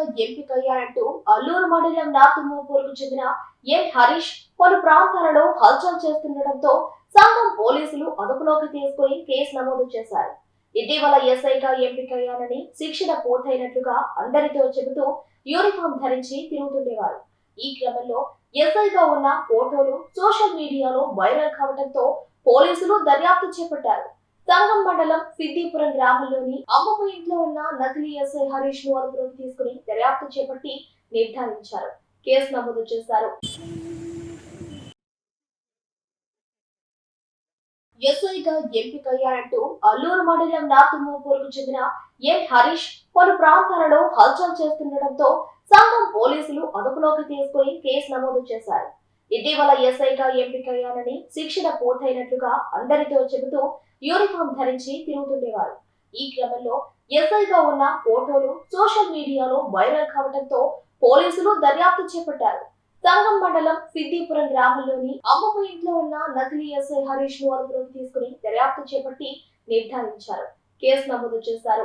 ఎంపిక ఎంపికయ్యారంటూ అల్లూరు మండలం నార్తుమోపూర్కు చెందిన ఎన్ హరీష్ పలు ప్రాంతాలలో హల్చల్ చేస్తుండటంతో సంఘం పోలీసులు అదుపులోకి తీసుకుని కేసు నమోదు చేశారు. ఇటీవల ఎస్ఐగా ఎంపికయ్యానని శిక్షణ పూర్తయినట్లుగా అందరితో చెబుతూ యూనిఫామ్ ధరించి తిరుగుతుండేవారు. ఈ క్రమంలో ఎస్ఐగా ఉన్న ఫోటోలు సోషల్ మీడియాలో వైరల్ కావడంతో పోలీసులు దర్యాప్తు చేపట్టారు. సంగం మండలం సిద్దిపురం గ్రామంలోని అమ్మమ్మ ఇంట్లో ఉన్న నకిలీ ఎస్ఐ హరీష్ను అదుపులోకి తీసుకుని దర్యాప్తు చేపట్టి నిర్ధారించారు. కేసు నమోదు చేశారు. ఎస్ఐగా ఎంపికయ్యారంటూ అల్లూరు మండలం నార్తుమోపూర్కు చెందిన ఎన్ హరీష్ పలు ప్రాంతాలలో హల్చల్ చేస్తుండటంతో సంఘం పోలీసులు అదుపులోకి తీసుకుని కేసు నమోదు చేశారు. ఇటీవల ఎస్ఐగా ఎంపికయ్యానని శిక్షణ పూర్తయినట్లుగా అందరితో చెబుతూ యూనిఫామ్ ధరించి తిరుగుతుండేవారు. ఈ క్రమంలో ఎస్ఐగా ఉన్న ఫోటోలు సోషల్ మీడియాలో వైరల్ కావడంతో పోలీసులు దర్యాప్తు చేపట్టారు. సంగం మండలం సిద్దిపురం గ్రామంలోని అమ్మమ్మ ఇంట్లో ఉన్న నకిలీ ఎస్ఐ హరీష్ను అదుపులోకి తీసుకుని దర్యాప్తు చేపట్టి నిర్ధారించారు. కేసు నమోదు చేశారు.